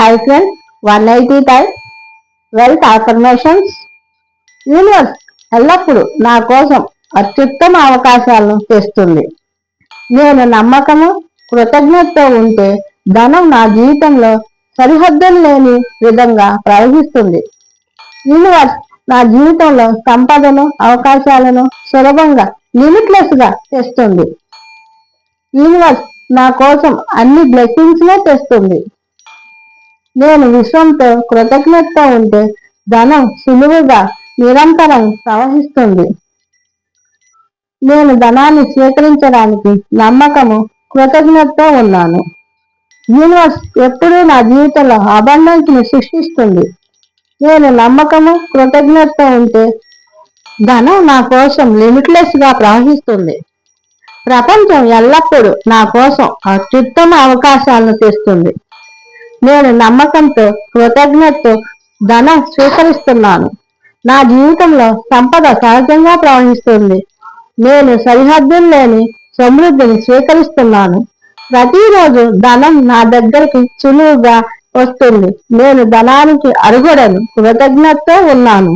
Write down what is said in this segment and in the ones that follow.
Hi friends one eighty time wealth affirmations universe ఎల్లప్పుడూ నా కోసం అత్యుత్తమ అవకాశాలను తెస్తుంది. నేను నమ్మకము కృతజ్ఞతతో ఉంటే ధనం నా జీవితంలో సరిహద్దులు లేని విధంగా ప్రవహిస్తుంది. యూనివర్స్ నా జీవితంలో సంపదను అవకాశాలను సులభంగా లిమిట్లెస్గా తెస్తుంది. యూనివర్స్ నా కోసం అన్ని బ్లెస్సింగ్స్ నే తెస్తుంది. నేను విశ్వంతో కృతజ్ఞతతో ఉంటే ధనం సులువుగా నిరంతరం ప్రవహిస్తుంది. నేను ధనాన్ని స్వీకరించడానికి నమ్మకము కృతజ్ఞతతో ఉన్నాను. యూనివర్స్ ఎప్పుడూ నా జీవితంలో అబండెన్స్ని సృష్టిస్తుంది. నేను నమ్మకము కృతజ్ఞతతో ఉంటే ధనం నా కోసం లిమిట్లెస్గా ప్రవహిస్తుంది. ప్రపంచం ఎల్లప్పుడూ నా కోసం అత్యుత్తమ అవకాశాలను తెస్తుంది. నేను నమ్మకంతో కృతజ్ఞతతో ధనం స్వీకరిస్తున్నాను. నా జీవితంలో సంపద సహజంగా ప్రవహిస్తుంది. నేను సరిహద్దులు లేని సమృద్ధిని స్వీకరిస్తున్నాను. ప్రతిరోజు ధనం నా దగ్గరికి సులువుగా వస్తుంది. నేను ధనానికి అరుగుడను కృతజ్ఞతతో ఉన్నాను.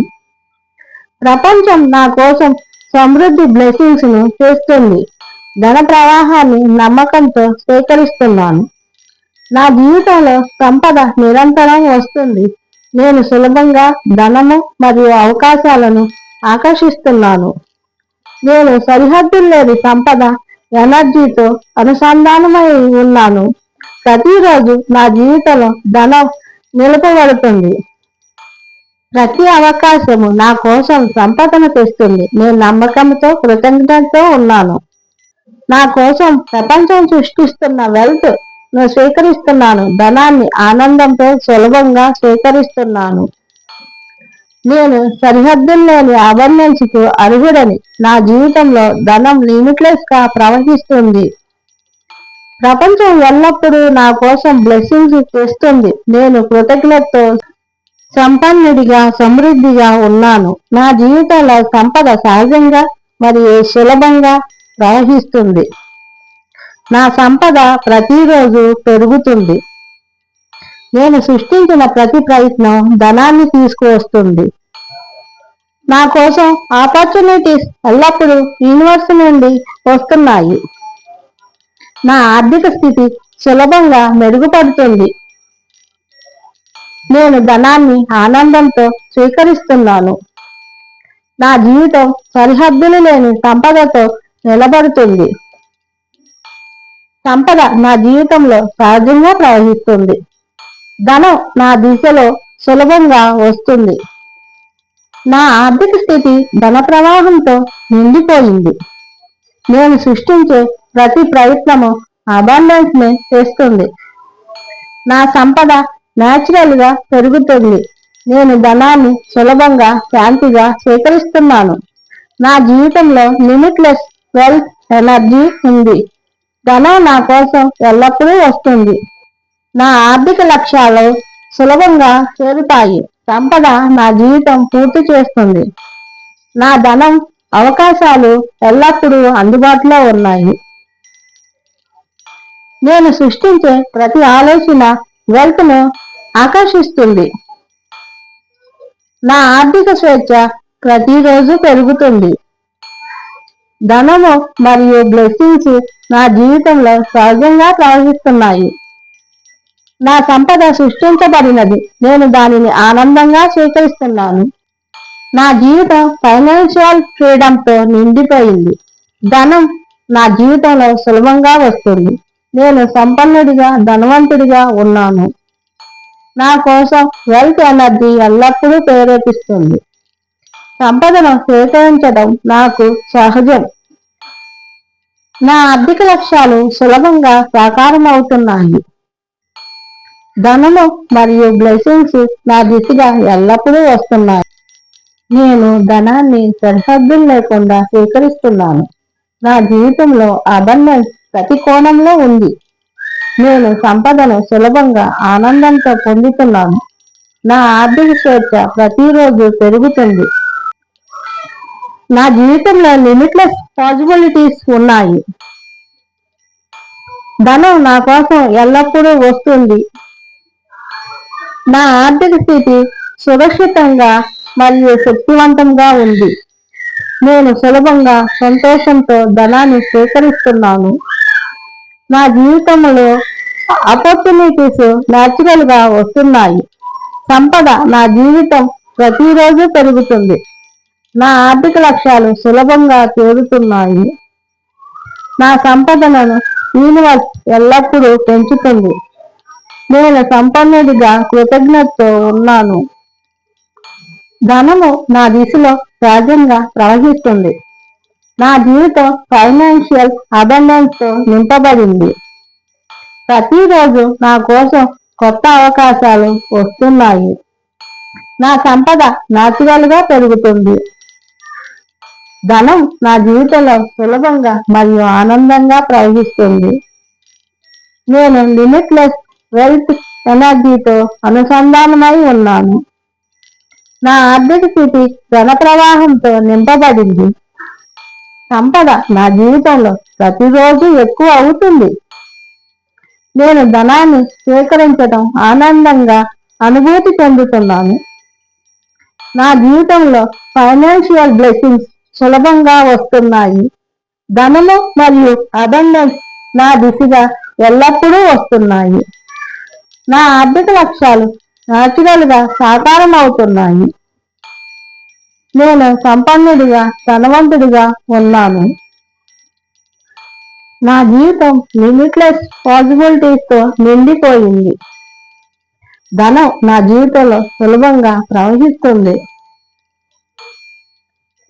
ప్రపంచం నా కోసం సమృద్ధి బ్లెస్సింగ్స్ను చేస్తుంది. ధన ప్రవాహాన్ని నమ్మకంతో స్వీకరిస్తున్నాను. నా జీవితంలో సంపద నిరంతరం వస్తుంది. నేను సులభంగా ధనము మరియు అవకాశాలను ఆకర్షిస్తున్నాను. నేను సరిహద్దులు లేని సంపద ఎనర్జీతో అనుసంధానమై ఉన్నాను. ప్రతిరోజు నా జీవితంలో ధనం నిలుపబడుతుంది. ప్రతి అవకాశము నా కోసం సంపదను తెస్తుంది. నేను నమ్మకంతో కృతజ్ఞతతో ఉన్నాను. నా కోసం ప్రపంచం సృష్టిస్తున్న వెల్త్ స్వీకరిస్తున్నాను. ధనాన్ని ఆనందంతో సులభంగా స్వీకరిస్తున్నాను. నేను సరిహద్దుల్లోని లేని అర్హుడని. నా జీవితంలో ధనం లిమిట్లెస్గా ప్రవహిస్తుంది. ప్రపంచం ఎల్లప్పుడూ నా కోసం బ్లెస్సింగ్స్ తెస్తుంది నేను కృతజ్ఞతతో సంపన్నుడిగా సమృద్ధిగా ఉన్నాను. నా జీవితంలో సంపద సహజంగా మరియు సులభంగా ప్రవహిస్తుంది. నా సంపద ప్రతిరోజు పెరుగుతుంది. నేను సృష్టించిన ప్రతి ప్రయత్నం ధనాన్ని తీసుకువస్తుంది. నా కోసం ఆపర్చునిటీస్ ఎల్లప్పుడూ యూనివర్స్ నుండి వస్తున్నాయి. నా ఆర్థిక స్థితి సులభంగా మెరుగుపడుతుంది. నేను ధనాన్ని ఆనందంతో స్వీకరిస్తున్నాను. నా జీవితం సరిహద్దులు లేని సంపదతో నిలబడుతుంది. సంపద నా జీవితంలో సహజంగా ప్రవహిస్తుంది. ధనం నా దిశలో సులభంగా వస్తుంది. నా ఆర్థిక స్థితి ధన ప్రవాహంతో నిండిపోయింది. నేను సృష్టించే ప్రతి ప్రయత్నము అబాండెన్స్ని తెస్తుంది. నా సంపద న్యాచురల్గా పెరుగుతుంది. నేను ధనాన్ని సులభంగా శాంతిగా స్వీకరిస్తున్నాను నా జీవితంలో లిమిట్లెస్ వెల్త్ ఎనర్జీ ఉంది. ధనం నా కోసం ఎల్లప్పుడూ వస్తుంది. నా ఆర్థిక లక్ష్యాలు సులభంగా చేరుతాయి. సంపద నా జీవితం పూర్తి చేస్తుంది. నా ధనం అవకాశాలు ఎల్లప్పుడూ అందుబాటులో ఉన్నాయి. నేను సృష్టించే ప్రతి ఆలోచన వెల్త్ను ఆకర్షిస్తుంది. నా ఆర్థిక స్వేచ్ఛ ప్రతిరోజు పెరుగుతుంది. ధనము మరియు బ్లెస్సింగ్స్ నా జీవితంలో సహజంగా ప్రవహిస్తున్నాయి. నా సంపద సృష్టించబడినది. నేను దానిని ఆనందంగా స్వీకరిస్తున్నాను. నా జీవితం ఫైనాన్షియల్ ఫ్రీడంతో నిండిపోయింది. ధనం నా జీవితంలో సులభంగా వస్తుంది. నేను సంపన్నుడిగా ధనవంతుడిగా ఉన్నాను. నా కోసం వెల్త్ ఎనర్జీ ఎల్లప్పుడూ ప్రేరేపిస్తుంది. సంపదను స్వీకరించడం నాకు సహజం. నా ఆర్థిక లక్ష్యాలు సులభంగా సాకారం అవుతున్నాయి ధనము మరియు బ్లెస్సింగ్స్ నా దిశగా ఎల్లప్పుడూ వస్తున్నాయి. నేను ధనాన్ని సరిహద్దులు లేకుండా స్వీకరిస్తున్నాను. నా జీవితంలో అబండెన్స్ ప్రతి కోణంలో ఉంది. నేను సంపదను సులభంగా ఆనందంతో పొందుతున్నాను. నా ఆర్థిక స్వేచ్ఛ ప్రతిరోజు పెరుగుతుంది. నా జీవితంలో లిమిట్లెస్ పాసిబిలిటీస్ ఉన్నాయి. ధనం నా కోసం ఎల్లప్పుడూ వస్తుంది. నా ఆర్థిక స్థితి సురక్షితంగా మరియు శక్తివంతంగా ఉంది. నేను సులభంగా సంతోషంతో ధనాన్ని స్వీకరిస్తున్నాను. నా జీవితంలో ఆపర్చునిటీస్ న్యాచురల్గా వస్తున్నాయి. సంపద నా జీవితం ప్రతిరోజు పెరుగుతుంది. నా ఆర్థిక లక్ష్యాలు సులభంగా చేరుతున్నాయి నా సంపదలను యూనివర్స్ ఎల్లప్పుడూ పెంచుతుంది. నేను సంపన్నుడిగా కృతజ్ఞతతో ఉన్నాను. ధనము నా దిశలో సహజంగా ప్రవహిస్తుంది. నా జీవితం ఫైనాన్షియల్ అబండెన్స్తో నింపబడింది. ప్రతిరోజు నా కోసం కొత్త అవకాశాలు వస్తున్నాయి. నా సంపద నాచురల్గా పెరుగుతుంది. ధనం నా జీవితంలో సులభంగా మరియు ఆనందంగా ప్రవహిస్తుంది. నేను లిమిట్లెస్ వెల్త్ ఎనర్జీతో అనుసంధానమై ఉన్నాను. నా ఆర్థిక స్థితి ధన ప్రవాహంతో నింపబడింది. సంపద నా జీవితంలో ప్రతిరోజు ఎక్కువ అవుతుంది. నేను ధనాన్ని స్వీకరించడం ఆనందంగా అనుభూతి చెందుతున్నాను. నా జీవితంలో ఫైనాన్షియల్ బ్లెస్సింగ్స్ సులభంగా వస్తున్నాయి. ధనము మరియు అబండెన్స్ నా దిశగా ఎల్లప్పుడూ వస్తున్నాయి. నా ఆర్థిక లక్ష్యాలు నాచురల్గా సాకారం అవుతున్నాయి నేను సంపన్నుడిగా ధనవంతుడిగా ఉన్నాను. నా జీవితం లిమిట్లెస్ పాసిబిలిటీస్తో నిండిపోయింది. ధనం నా జీవితంలో సులభంగా ప్రవహిస్తుంది.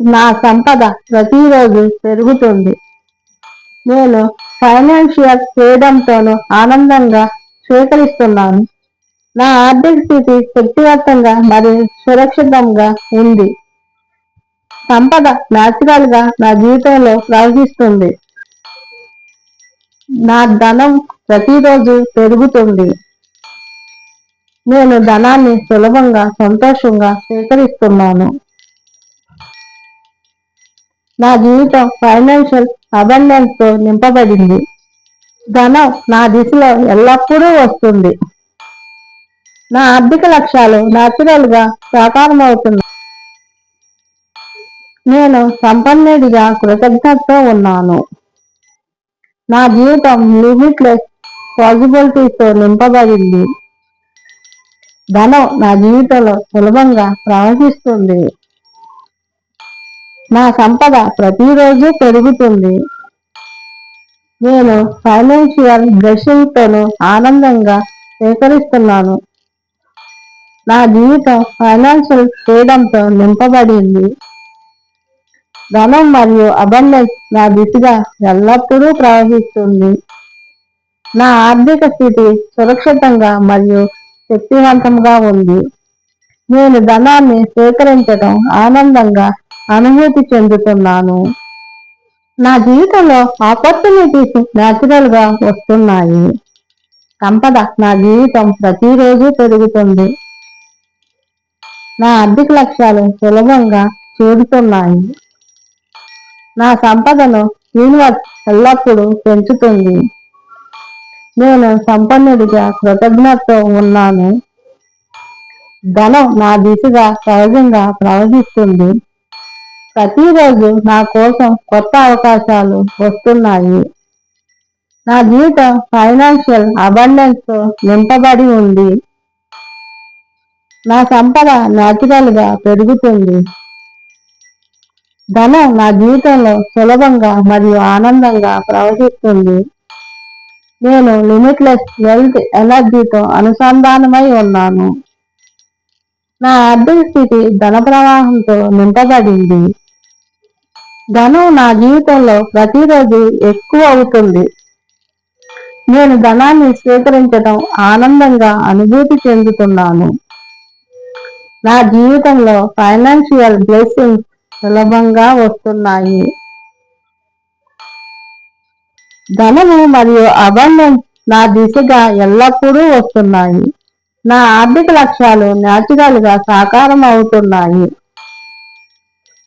నా సంపద ప్రతిరోజు పెరుగుతుంది. నేను ఫైనాన్షియల్ ఫ్రీడంతోనూ ఆనందంగా స్వీకరిస్తున్నాను. నా ఆర్థిక స్థితి శక్తివంతంగా మరియు సురక్షితంగా ఉంది. సంపద న్యాచురల్గా నా జీవితంలో ప్రవహిస్తుంది. నా ధనం ప్రతిరోజు పెరుగుతుంది. నేను ధనాన్ని సులభంగా సంతోషంగా స్వీకరిస్తున్నాను. నా జీవితం ఫైనాన్షియల్ అబండెన్స్తో నింపబడింది. ధనం నా దిశలో ఎల్లప్పుడూ వస్తుంది. నా ఆర్థిక లక్ష్యాలు న్యాచురల్గా సాకారమవుతున్నాయి. నేను సంపన్నుడిగా కృతజ్ఞతతో ఉన్నాను. నా జీవితం లిమిట్లెస్ పాసిబిలిటీతో నింపబడింది. ధనం నా జీవితంలో సులభంగా ప్రవహిస్తుంది. నా సంపద ప్రతిరోజు పెరుగుతుంది. నేను ఫైనాన్షియల్ బ్లెస్సింగ్తోను ఆనందంగా స్వీకరిస్తున్నాను నా జీవితం ఫైనాన్షియల్ ఫ్రీడంతో నింపబడింది. ధనం మరియు అబండెన్స్ నా దిశగా ఎల్లప్పుడూ ప్రవహిస్తుంది. నా ఆర్థిక స్థితి సురక్షితంగా మరియు శక్తివంతంగా ఉంది. నేను ధనాన్ని స్వీకరించడం ఆనందంగా అనుభూతి చెందుతున్నాను. నా జీవితంలో ఆపర్చునిటీస్ న్యాచురల్గా వస్తున్నాయి. సంపద నా జీవితం ప్రతిరోజు పెరుగుతుంది. నా ఆర్థిక లక్ష్యాలు సులభంగా చేరుతున్నాయి. నా సంపదను యూనివర్స్ ఎల్లప్పుడూ పెంచుతుంది. నేను సంపన్నుడిగా కృతజ్ఞతతో ఉన్నాను. ధనం నా దిశగా సహజంగా ప్రవహిస్తుంది. ప్రతిరోజు నా కోసం కొత్త అవకాశాలు వస్తున్నాయి. నా జీవితం ఫైనాన్షియల్ అబండెన్స్తో నింపబడి ఉంది. నా సంపద న్యాచురల్గా పెరుగుతుంది. ధనం నా జీవితంలో సులభంగా మరియు ఆనందంగా ప్రవహిస్తుంది. నేను లిమిట్లెస్ వెల్త్ ఎనర్జీతో అనుసంధానమై ఉన్నాను. నా ఆర్థిక స్థితి ధన ప్రవాహంతో నింపబడింది. ధనం నా జీవితంలో ప్రతిరోజు ఎక్కువ అవుతుంది. నేను ధనాన్ని స్వీకరించడం ఆనందంగా అనుభూతి చెందుతున్నాను. నా జీవితంలో ఫైనాన్షియల్ బ్లెస్సింగ్స్ సులభంగా వస్తున్నాయి. ధనము మరియు అబండెన్స్ నా దిశగా ఎల్లప్పుడూ వస్తున్నాయి. నా ఆర్థిక లక్ష్యాలు న్యాచురల్గా సాకారం అవుతున్నాయి.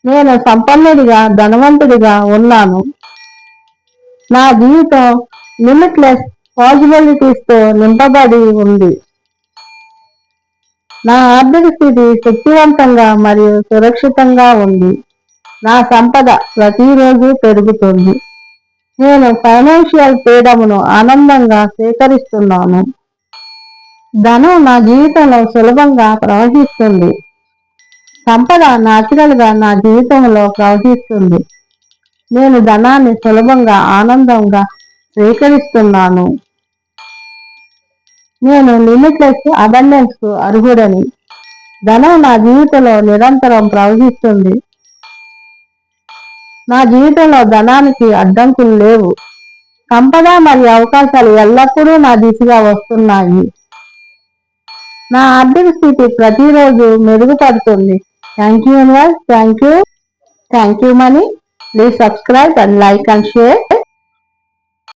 నేను సంపన్నుడిగా ధనవంతుడిగా ఉన్నాను. నా జీవితం లిమిట్లెస్ పాసిబిలిటీస్తో నింపబడి ఉంది. నా ఆర్థిక స్థితి శక్తివంతంగా మరియు సురక్షితంగా ఉంది. నా సంపద ప్రతిరోజు పెరుగుతుంది. నేను ఫైనాన్షియల్ ఫ్రీడమ్ను ఆనందంగా స్వీకరిస్తున్నాను ధనం నా జీవితంలో సులభంగా ప్రవహిస్తుంది. సంపద న్యాచురల్గా నా జీవితంలో ప్రవహిస్తుంది. నేను ధనాన్ని సులభంగా ఆనందంగా స్వీకరిస్తున్నాను. నేను లిమిట్లెస్ అబండెన్స్కు అర్హుడని. ధనం నా జీవితంలో నిరంతరం ప్రవహిస్తుంది. నా జీవితంలో ధనానికి అడ్డంకులు లేవు. సంపద మరియు అవకాశాలు ఎల్లప్పుడూ నా దిశగా వస్తున్నాయి. నా ఆర్థిక స్థితి ప్రతిరోజు మెరుగుపడుతుంది. Thank you universe thank you thank you money please subscribe and like and share